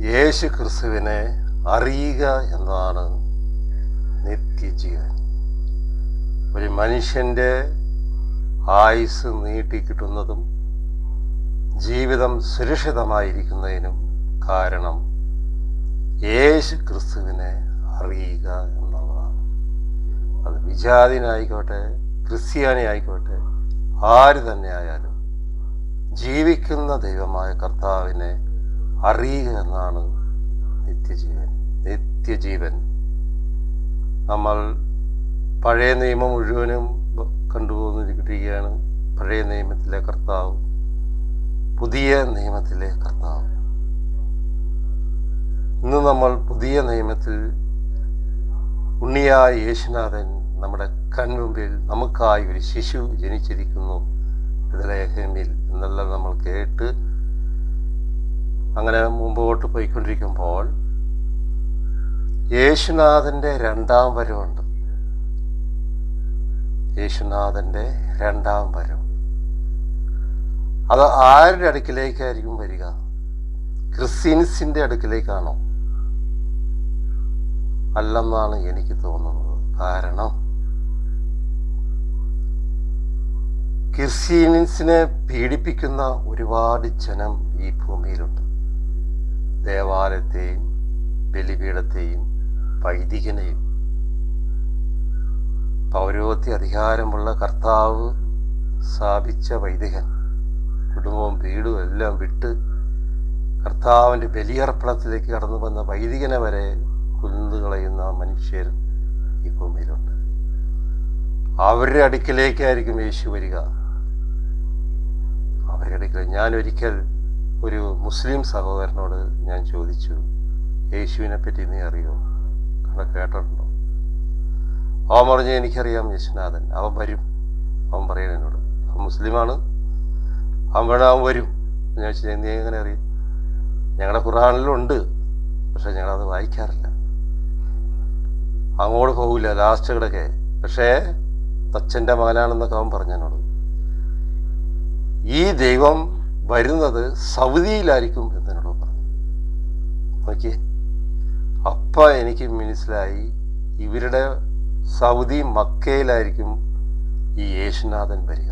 യേശു ക്രിസ്തുവിനെ അറിയുക എന്നതാണ് നിത്യജീവൻ. ഒരു മനുഷ്യന്റെ ആയുസ് നീട്ടിക്കിട്ടുന്നതും ജീവിതം സുരക്ഷിതമായിരിക്കുന്നതിനും കാരണം യേശു ക്രിസ്തുവിനെ അറിയുക എന്നുള്ളതാണ്. അത് വിജാതിനായിക്കോട്ടെ ക്രിസ്ത്യാനി ആയിക്കോട്ടെ ആര് തന്നെ ആയാലും ജീവിക്കുന്ന ദൈവമായ കർത്താവിനെ അറിയുക എന്നാണ് നിത്യജീവൻ. നിത്യജീവൻ. നമ്മൾ പഴയ നിയമം മുഴുവനും കണ്ടുപോകുന്നിരിക്കുകയാണ് പഴയ നിയമത്തിലെ കർത്താവ് പുതിയ നിയമത്തിലെ കർത്താവ്. ഇന്ന് നമ്മൾ പുതിയ നിയമത്തിൽ ഉണ്ണിയായ യേശുനാഥൻ നമ്മുടെ കൺമുമ്പിൽ നമുക്കായി ഒരു ശിശു ജനിച്ചിരിക്കുന്നു. ഇതിലേഖമിൽ എന്നെല്ലാം നമ്മൾ കേട്ട് അങ്ങനെ മുമ്പോട്ട് പോയിക്കൊണ്ടിരിക്കുമ്പോൾ യേശുനാഥന്റെ രണ്ടാം വരവുണ്ട്. യേശുനാഥന്റെ രണ്ടാം വരവ്. അത് ആരുടെ അടുക്കിലേക്കായിരിക്കും വരിക? ക്രിസ്ത്യൻസിന്റെ അടുക്കിലേക്കാണോ? അല്ലെന്നാണ് എനിക്ക് തോന്നുന്നത്. കാരണം ക്രിസ്ത്യൻസിനെ പീഡിപ്പിക്കുന്ന ഒരുപാട് ജനം ഈ ഭൂമിയിലുണ്ട്. ദേവാലയത്തെയും ബലിപീഠത്തെയും വൈദികനെയും പൗരോത്യ അധികാരമുള്ള കർത്താവ് സ്ഥാപിച്ച വൈദികൻ കുടുംബവും വീടും എല്ലാം വിട്ട് കർത്താവിന്റെ ബലിയർപ്പണത്തിലേക്ക് കടന്നു വന്ന വൈദികനെ വരെ കുന്നുകളയുന്ന മനുഷ്യർ ഈ ഭൂമിയിലുണ്ട്. അവരുടെ അടുക്കിലേക്കായിരിക്കും യേശു വരിക. അവരുടെ അടുക്കൽ ഞാൻ ഒരിക്കൽ ഒരു മുസ്ലിം സഹോദരനോട് ഞാൻ ചോദിച്ചു യേശുവിനെ പറ്റി നീ അറിയോ? കണ്ട കേട്ടിട്ടുണ്ടോ? അവൻ പറഞ്ഞു എനിക്കറിയാം യേശുനാഥൻ. അവൻ വരും. അവൻ പറയണ എന്നോട് അവൻ മുസ്ലിമാണ്. അവൻ വേണം അവൻ വരും. ഞാൻ ചോദിച്ചു നീ എങ്ങനെ അറിയും? ഞങ്ങളുടെ ഖുറാനിലുണ്ട് പക്ഷെ ഞങ്ങളത് വായിക്കാറില്ല. അങ്ങോട്ട് പോകില്ല ലാസ്റ്റ് കിടക്കെ. പക്ഷേ തച്ചന്റെ മകനാണെന്നൊക്കെ അവൻ പറഞ്ഞതിനോട് ഈ ദൈവം വരുന്നത് സൗദിയിലായിരിക്കും എന്നോട് പറഞ്ഞു. നോക്കിയേ അപ്പം എനിക്ക് മനസ്സിലായി ഇവരുടെ സൗദി മക്കയിലായിരിക്കും ഈ യേശുനാഥൻ വരിക.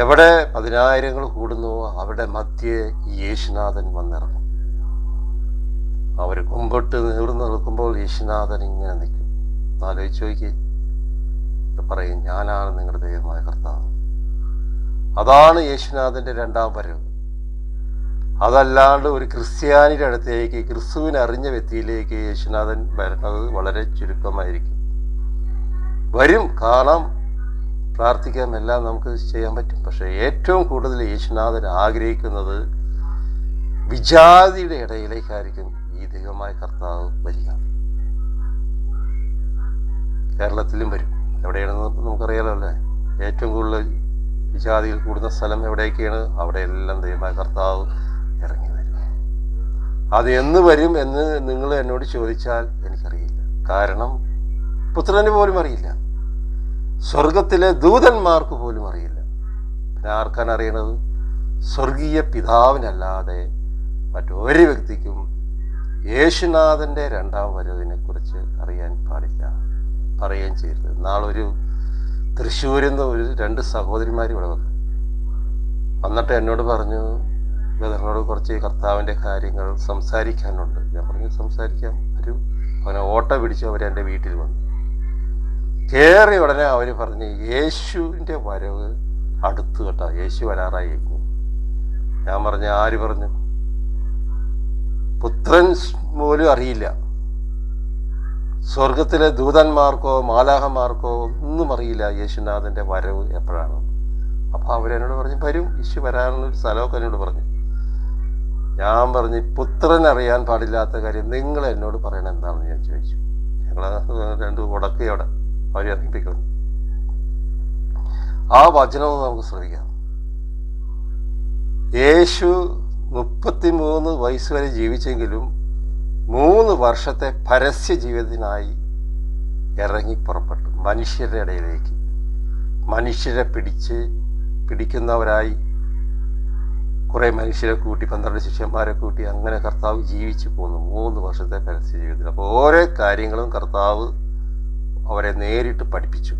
എവിടെ പതിനായിരങ്ങൾ കൂടുന്നു അവിടെ മധ്യേ ഈ യേശുനാഥൻ വന്നിറങ്ങും. അവർ കുമ്പിട്ട് നീർന്ന് നിൽക്കുമ്പോൾ യേശുനാഥൻ ഇങ്ങനെ നിൽക്കും. ആലോചിച്ച് നോക്കി പറയും ഞാനാണ് നിങ്ങളുടെ ദൈവമായ കർത്താവ്. അതാണ് യേശുനാഥന്റെ രണ്ടാം വരവ്. അതല്ലാണ്ട് ഒരു ക്രിസ്ത്യാനിയുടെ അടുത്തേക്ക് ക്രിസ്തുവിനെ അറിഞ്ഞ വ്യക്തിയിലേക്ക് യേശുനാഥൻ വരുന്നത് വളരെ ചുരുക്കമായിരിക്കും. വരും കാണാം പ്രാർത്ഥിക്കാം എല്ലാം നമുക്ക് ചെയ്യാൻ പറ്റും. പക്ഷേ ഏറ്റവും കൂടുതൽ യേശുനാഥൻ ആഗ്രഹിക്കുന്നത് വിജാതിയുടെ ഇടയിലേക്കായിരിക്കും ഈ ദൈവമായ കർത്താവ് വരിക. കേരളത്തിലും വരും. എവിടെയാണെന്ന് നമുക്കറിയാലോ അല്ലേ? ഏറ്റവും കൂടുതൽ വിജാതികൾ കൂടുന്ന സ്ഥലം എവിടേക്കാണ്? അവിടെ എല്ലാം ദൈവമായ കർത്താവ് ഇറങ്ങി വരും. അത് എന്ന് വരും എന്ന് നിങ്ങൾ എന്നോട് ചോദിച്ചാൽ എനിക്കറിയില്ല. കാരണം പുത്രന് പോലും അറിയില്ല. സ്വർഗത്തിലെ ദൂതന്മാർക്ക് പോലും അറിയില്ല. പിന്നെ ആർക്കാണ് അറിയണത്? സ്വർഗീയ പിതാവിനല്ലാതെ മറ്റൊരു വ്യക്തിക്കും യേശുനാഥന്റെ രണ്ടാം വരവിനെക്കുറിച്ച് അറിയാൻ പാടില്ല. പറയുകയും ചെയ്യരുത്. നാളൊരു തൃശ്ശൂരിൽ നിന്ന് ഒരു രണ്ട് സഹോദരിമാർ ഇവിടെ വന്നു. വന്നിട്ട് എന്നോട് പറഞ്ഞു ബ്രദറിനോട് കുറച്ച് കർത്താവിന്റെ കാര്യങ്ങൾ സംസാരിക്കാനുണ്ട്. ഞാൻ പറഞ്ഞു സംസാരിക്കാം. ഒരു അവനെ ഓട്ടോ പിടിച്ച് അവർ എന്റെ വീട്ടിൽ വന്നു. കയറി ഉടനെ അവർ പറഞ്ഞ് യേശുവിന്റെ വരവ് അടുത്ത് കേട്ടോ. യേശു വരാറായി ഞാൻ പറഞ്ഞു ആര് പറഞ്ഞു? പുത്രൻ പോലും അറിയില്ല. സ്വർഗത്തിലെ ദൂതന്മാർക്കോ മാലാഹന്മാർക്കോ ഒന്നും അറിയില്ല യേശുനാഥന്റെ വരവ് എപ്പോഴാണ്. അപ്പോൾ അവരെന്നോട് പറഞ്ഞു വരും യേശു വരാനുള്ളൊരു സ്ഥലമൊക്കെ എന്നോട് പറഞ്ഞു. ഞാൻ പറഞ്ഞു പുത്രൻ അറിയാൻ പാടില്ലാത്ത കാര്യം നിങ്ങൾ എന്നോട് പറയണം എന്താണെന്ന് ഞാൻ ചോദിച്ചു. ഞങ്ങൾ രണ്ട് ഉടക്കി അവിടെ അവർ ഇറങ്ങിപ്പിക്കുന്നു ആ വചനവും നമുക്ക് ശ്രദ്ധിക്കാം. യേശു മുപ്പത്തിമൂന്ന് വയസ്സ് വരെ ജീവിച്ചെങ്കിലും മൂന്ന് വർഷത്തെ പരസ്യ ജീവിതത്തിനായി ഇറങ്ങി പുറപ്പെട്ടു. മനുഷ്യരുടെ ഇടയിലേക്ക്. മനുഷ്യരെ പിടിച്ച് പിടിക്കുന്നവരായി കുറേ മനുഷ്യരെ കൂട്ടി പന്ത്രണ്ട് ശിഷ്യന്മാരെ കൂട്ടി അങ്ങനെ കർത്താവ് ജീവിച്ചു പോന്നു. മൂന്ന് വർഷത്തെ പരസ്യ ജീവിതത്തിൽ. അപ്പോൾ ഓരോ കാര്യങ്ങളും കർത്താവ് അവരെ നേരിട്ട് പഠിപ്പിച്ചു.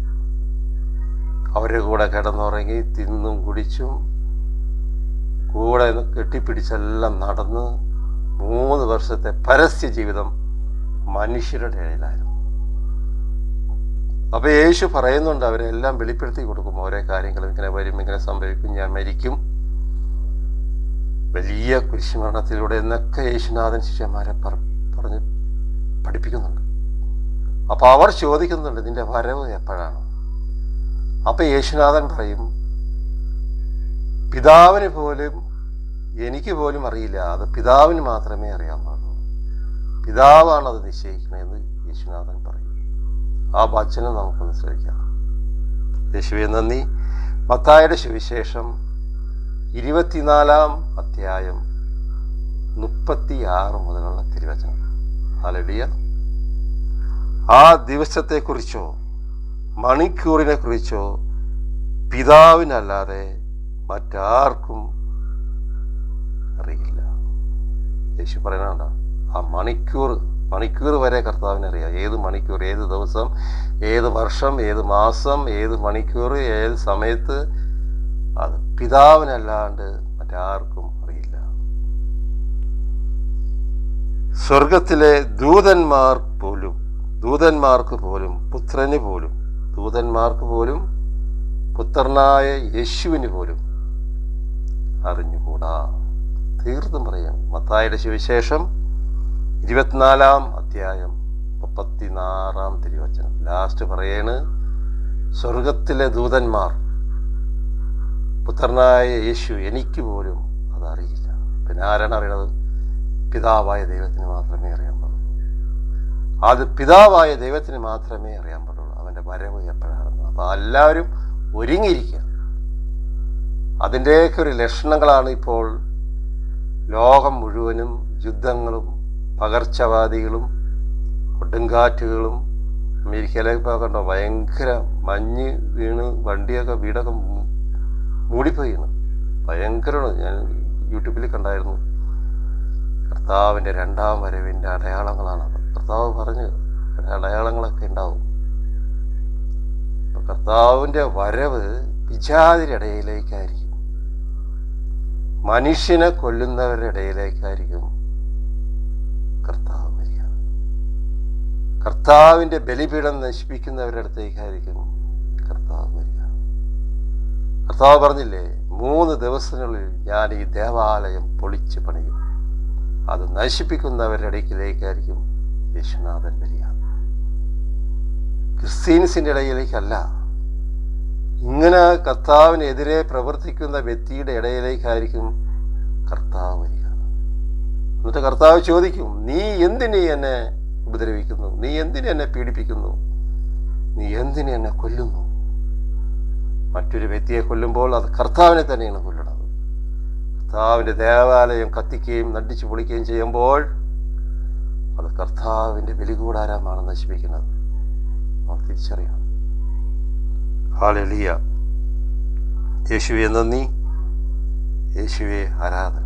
അവരുടെ കൂടെ കിടന്നുറങ്ങി തിന്നും കുടിച്ചും കൂടെ കെട്ടിപ്പിടിച്ചെല്ലാം നടന്ന് മൂന്ന് വർഷത്തെ പരസ്യ ജീവിതം മനുഷ്യരുടെ ഇടയിലായിരുന്നു. അപ്പോൾ യേശു പറയുന്നുണ്ട് അവരെ എല്ലാം വെളിപ്പെടുത്തി കൊടുക്കും. ഓരോ കാര്യങ്ങളും ഇങ്ങനെ വരും ഇങ്ങനെ സംഭവിക്കും ഞാൻ മരിക്കും. വലിയ കുരിശുമരണത്തിലൂടെ എന്നൊക്കെ യേശുനാഥൻ ശിഷ്യന്മാരെ പറ- പറഞ്ഞ് പഠിപ്പിക്കുന്നുണ്ട്. അപ്പോൾ അവർ ചോദിക്കുന്നുണ്ട് നിന്റെ വരവ് എപ്പോഴാണ്? അപ്പോൾ യേശുനാഥൻ പറയും പിതാവിന് പോലും എനിക്ക് പോലും അറിയില്ല. അത് പിതാവിന് മാത്രമേ അറിയാൻ പാടുള്ളൂ. പിതാവാണ് അത് നിശ്ചയിക്കണമെന്ന് യേശുനാഥൻ പറയും. ആ വചനം നമുക്കൊന്ന് ശ്രമിക്കാം യേശുവെ നന്ദി. മത്തായുടെ സുവിശേഷം ഇരുപത്തിനാലാം അധ്യായം മുപ്പത്തി ആറ് മുതലുള്ള തിരുവചനം. അലടിയ ആ ദിവസത്തെക്കുറിച്ചോ മണിക്കൂറിനെ കുറിച്ചോ പിതാവിനല്ലാതെ മറ്റാർക്കും അറിയില്ല. യേശു പറയുന്നതാണ് ആ മണിക്കൂർ മണിക്കൂർ വരെ കർത്താവിനെ അറിയാം. ഏത് മണിക്കൂർ ഏത് ദിവസം ഏത് വർഷം ഏത് മാസം ഏത് മണിക്കൂർ ഏത് സമയത്ത് അത് പിതാവിനല്ലാണ്ട് മറ്റാർക്കും അറിയില്ല. സ്വർഗത്തിലെ ദൂതന്മാർ പോലും ദൂതന്മാർക്ക് പോലും പുത്രന് പോലും ദൂതന്മാർക്ക് പോലും പുത്രനായ യേശുവിന് പോലും അറിഞ്ഞുകൂടാ. തീർത്തും പറയാം. മത്തായുടെ സുവിശേഷം ഇരുപത്തിനാലാം അധ്യായം മുപ്പത്തിനാറാം തിരുവചനം. ലാസ്റ്റ് പറയാണ് സ്വർഗത്തിലെ ദൂതന്മാർ പുത്രനായ യേശു എനിക്ക് പോലും അതറിയില്ല പിന്നെ ആരാണ് അറിയണത്? പിതാവായ ദൈവത്തിന് മാത്രമേ അറിയാൻ പാടുള്ളൂ. അത് പിതാവായ ദൈവത്തിന് മാത്രമേ അറിയാൻ പാടുള്ളൂ. അവന്റെ വരവ് എപ്പോഴാണെന്ന് അപ്പോൾ എല്ലാവരും ഒരുങ്ങിയിരിക്കുക അതിന്റെയൊക്കെ ഒരു ലക്ഷണങ്ങളാണ് ഇപ്പോൾ ലോകം മുഴുവനും യുദ്ധങ്ങളും പകർച്ചവാദികളും കൊടുങ്കാറ്റുകളും അമേരിക്കയിലേക്ക് ഇപ്പോൾ കണ്ടോ ഭയങ്കര മഞ്ഞ് വീണ് വണ്ടിയൊക്കെ വീടൊക്കെ മൂടിപ്പോയിരുന്നു ഭയങ്കരമാണ്. ഞാൻ യൂട്യൂബിൽ കണ്ടായിരുന്നു. കർത്താവിന്റെ രണ്ടാം വരവിന്റെ അടയാളങ്ങളാണ്. കർത്താവ് പറഞ്ഞു അടയാളങ്ങളൊക്കെ ഉണ്ടാവും. കർത്താവിന്റെ വരവ് വിജാതിരുടെ ഇടയിലേക്കായിരിക്കും. മനുഷ്യനെ കൊല്ലുന്നവരുടെ ഇടയിലേക്കായിരിക്കും കർത്താവ് വരിക കർത്താവിന്റെ ബലിപീഠം നശിപ്പിക്കുന്നവരുടെ അടുത്തേക്കായിരിക്കും കർത്താവ് വരിക കർത്താവ് പറഞ്ഞില്ലേ മൂന്ന് ദിവസങ്ങളിൽ ഞാൻ ഈ ദേവാലയം പൊളിച്ച് പണിയും. അത് നശിപ്പിക്കുന്നവരുടെ ഇടയ്ക്കിലേക്കായിരിക്കും യേശുനാഥൻ വരിക. ക്രിസ്ത്യൻസിന്റെ ഇടയിലേക്കല്ല ഇങ്ങനെ കർത്താവിനെതിരെ പ്രവർത്തിക്കുന്ന വ്യക്തിയുടെ ഇടയിലേക്കായിരിക്കും കർത്താവ് വരിക. എന്നിട്ട് കർത്താവ് ചോദിക്കും നീ എന്തിനെ എന്നെ ഉപദ്രവിക്കുന്നു? നീ എന്തിനെ എന്നെ പീഡിപ്പിക്കുന്നു? നീ എന്തിനെ എന്നെ കൊല്ലുന്നു? മറ്റൊരു വ്യക്തിയെ കൊല്ലുമ്പോൾ അത് കർത്താവിനെ തന്നെയാണ് കൊല്ലണത് കർത്താവിന്റെ ദേവാലയം കത്തിക്കുകയും നടിച്ചു പൊളിക്കുകയും ചെയ്യുമ്പോൾ അത് കർത്താവിന്റെ ബലികൂടാരമാണ് നശിപ്പിക്കുന്നത്. അവർ തിരിച്ചറിയണം. ഹാലലിയ. യേശുവെ നന്ദി യേശുവെ ആരാധന.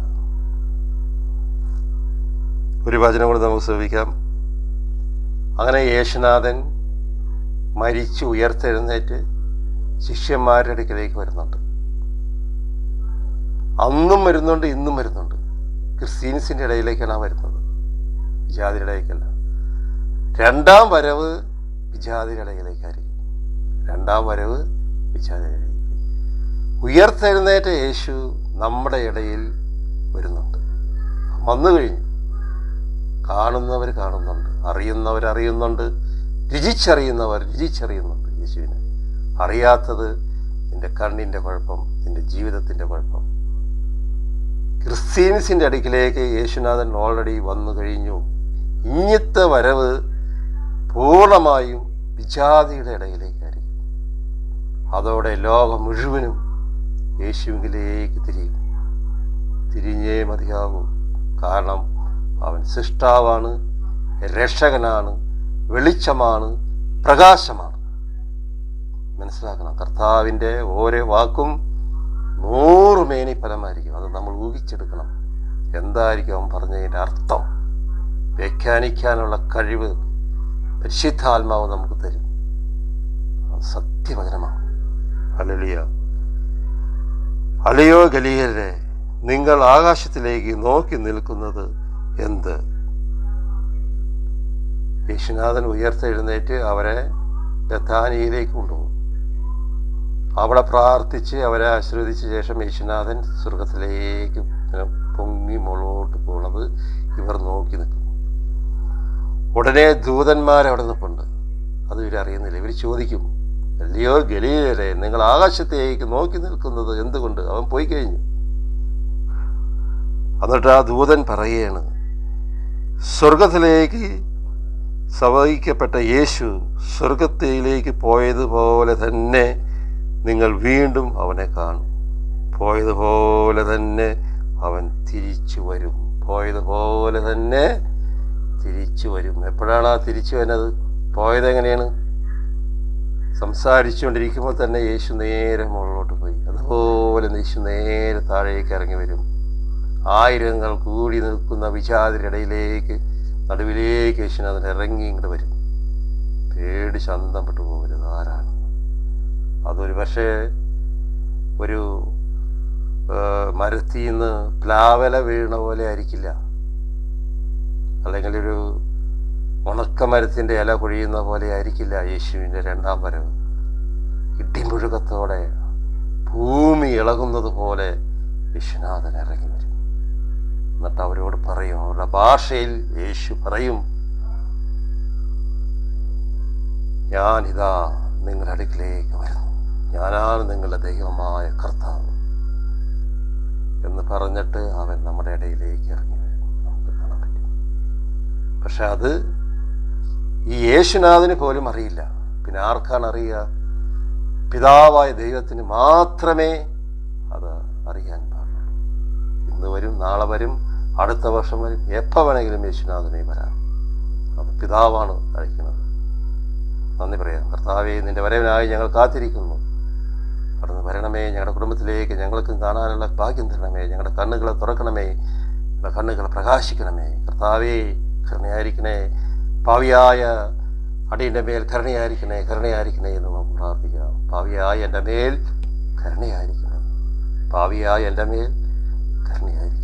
ഒരു വചനം കൂടെ നമുക്ക് ശ്രമിക്കാം അങ്ങനെ യേശുനാഥൻ മരിച്ചു ഉയർത്തെഴുന്നേറ്റ് ശിഷ്യന്മാരുടെ അടുക്കിലേക്ക് വരുന്നുണ്ട്. അന്നും വരുന്നുണ്ട് ഇന്നും വരുന്നുണ്ട്. ക്രിസ്ത്യൻസിന്റെ ഇടയിലേക്കാണ് വരുന്നത്. വിജാതിയുടെ ഇടയിലേക്കല്ല. രണ്ടാം വരവ് വിജാതിയുടെ ഇടയിലേക്കായിരിക്കും. രണ്ടാം വരവ് വിജാതിയുടെ ഉയർത്തെഴുന്നേറ്റ യേശു നമ്മുടെ ഇടയിൽ വരുന്നുണ്ട്. വന്നു കഴിഞ്ഞു. കാണുന്നവർ കാണുന്നുണ്ട്. അറിയുന്നവർ അറിയുന്നുണ്ട്. രുചിച്ചറിയുന്നവർ രുചിച്ചറിയുന്നുണ്ട് യേശുവിനെ. അറിയാത്തത് നിന്റെ കണ്ണിന്റെ കുഴപ്പം നിന്റെ ജീവിതത്തിന്റെ കുഴപ്പം. ക്രിസ്ത്യൻസിന്റെ അടുക്കിലേക്ക് യേശുനാഥൻ ഓൾറെഡി വന്നു കഴിഞ്ഞു. ഇഞ്ഞത്തെ വരവ് പൂർണമായും വിജാതിയുടെ ഇടയിലേക്കായിരിക്കും അതോടെ ലോകം മുഴുവനും യേശുവിലേക്ക് തിരിയും തിരിഞ്ഞേ മതിയാകൂ. കാരണം അവൻ സൃഷ്ടാവാണ് രക്ഷകനാണ് വെളിച്ചമാണ് പ്രകാശമാണ്. മനസ്സിലാക്കണം കർത്താവിന്റെ ഓരോ വാക്കും നൂറ് മേനി ഫലമായിരിക്കും. അത് നമ്മൾ ഊഹിച്ചെടുക്കണം. എന്തായിരിക്കും അവൻ പറഞ്ഞതിന്റെ അർത്ഥം? വ്യാഖ്യാനിക്കാനുള്ള കഴിവ് പരിശുദ്ധാത്മാവ് നമുക്ക് തരും. സത്യവചനമാണ്. അലലിയ അലയോ ഗലീയരെ നിങ്ങൾ ആകാശത്തിലേക്ക് നോക്കി നിൽക്കുന്നത് എന്ത്? യേശുനാഥൻ ഉയർത്തെഴുന്നേറ്റ് അവരെ ബഥാനിയിലേക്ക് കൊണ്ടുപോകും. അവിടെ പ്രാർത്ഥിച്ച് അവരെ ആശ്രവദിച്ച ശേഷം യേശുനാഥൻ സ്വർഗത്തിലേക്ക് പൊങ്ങി മുകളോട്ട് പോണത് ഇവർ നോക്കി നിൽക്കും ഉടനെ ദൂതന്മാരവിടെ നിൽപ്പുണ്ട്. അത് ഇവരറിയുന്നില്ല. ഇവർ ചോദിക്കും അല്ലയോ ഗലീലരെ നിങ്ങൾ ആകാശത്തേക്ക് നോക്കി നിൽക്കുന്നത് എന്തുകൊണ്ട്? അവൻ പോയി കഴിഞ്ഞു. എന്നിട്ട് ആ ദൂതൻ പറയുകയാണ് സ്വർഗത്തിലേക്ക് സവഹിക്കപ്പെട്ട യേശു സ്വർഗത്തിലേക്ക് പോയതുപോലെ തന്നെ നിങ്ങൾ വീണ്ടും അവനെ കാണും. പോയതുപോലെ തന്നെ അവൻ തിരിച്ചു വരും. പോയതുപോലെ തന്നെ തിരിച്ചു വരും. എപ്പോഴാണ് ആ തിരിച്ചു വരുന്നത് പോയത് എങ്ങനെയാണ് സംസാരിച്ചുകൊണ്ടിരിക്കുമ്പോൾ തന്നെ യേശു നേരെ മുകളിലോട്ട് പോയി. അതുപോലെ യേശു നേരെ താഴേക്ക് ഇറങ്ങി വരും. ആയിരങ്ങൾ കൂടി നിൽക്കുന്ന വിചാരിടയിലേക്ക് നടുവിലേക്ക് യേശുനാഥൻ ഇറങ്ങി ഇങ്ങോട്ട് വരും. പേടി ശാന്തം പെട്ടു പോകരുത് ആരാണ്? അതൊരു പക്ഷേ ഒരു മരത്തിൽ നിന്ന് പ്ലാവല വീണ പോലെ ആയിരിക്കില്ല. അല്ലെങ്കിൽ ഒരു ഉണക്കമരത്തിന്റെ ഇല കൊഴിയുന്ന പോലെ ആയിരിക്കില്ല യേശുവിന്റെ രണ്ടാം വരവ്. ഇടിമുഴുകത്തോടെ ഭൂമി ഇളകുന്നത് പോലെ വിശ്വനാഥൻ ഇറങ്ങി വരും. എന്നിട്ട് അവരോട് പറയും അവരുടെ ഭാഷയിൽ യേശു പറയും ഞാനിതാ നിങ്ങളുടെ അടുക്കിലേക്ക് വരുന്നു. ഞാനാണ് നിങ്ങളുടെ ദൈവമായ കർത്താവ്. എന്ന് പറഞ്ഞിട്ട് അവൻ നമ്മുടെ ഇടയിലേക്ക് ഇറങ്ങി വരും. നമുക്ക് കാണാൻ പറ്റും. പക്ഷെ അത് ഈ യേശുനാഥന് പോലും അറിയില്ല. പിന്നെ ആർക്കാണ് അറിയുക? പിതാവായ ദൈവത്തിന് മാത്രമേ അത് അറിയാൻ പാടുള്ളൂ. ഇന്ന് വരും നാളെ വരും അടുത്ത വർഷം വരും എപ്പോൾ വേണമെങ്കിലും യേശുനാഥനെ വരാം. അത് പിതാവാണ് അഴിക്കുന്നത് നന്ദി പറയാം. കർത്താവേ നിന്റെ വരവിനായി ഞങ്ങൾ കാത്തിരിക്കുന്നു. അവിടുന്ന് വരണമേ ഞങ്ങളുടെ കുടുംബത്തിലേക്ക് ഞങ്ങൾക്കും കാണാനുള്ള ഭാഗ്യം തരണമേ ഞങ്ങളുടെ കണ്ണുകളെ തുറക്കണമേ ഞങ്ങളുടെ കണ്ണുകളെ പ്രകാശിക്കണമേ. കർത്താവേ കരുണയായിരിക്കണേ. ഭാവിയായ അടിയുടെ മേൽ കരുണയായിരിക്കണേ കരുണയായിരിക്കണേ എന്ന് നമുക്ക് പ്രാർത്ഥിക്കാം ഭാവിയായ എന്റെ മേൽ കരുണയായിരിക്കണേ. ഭാവിയായ എന്റെ മേൽ കരുണയായിരിക്കണേ.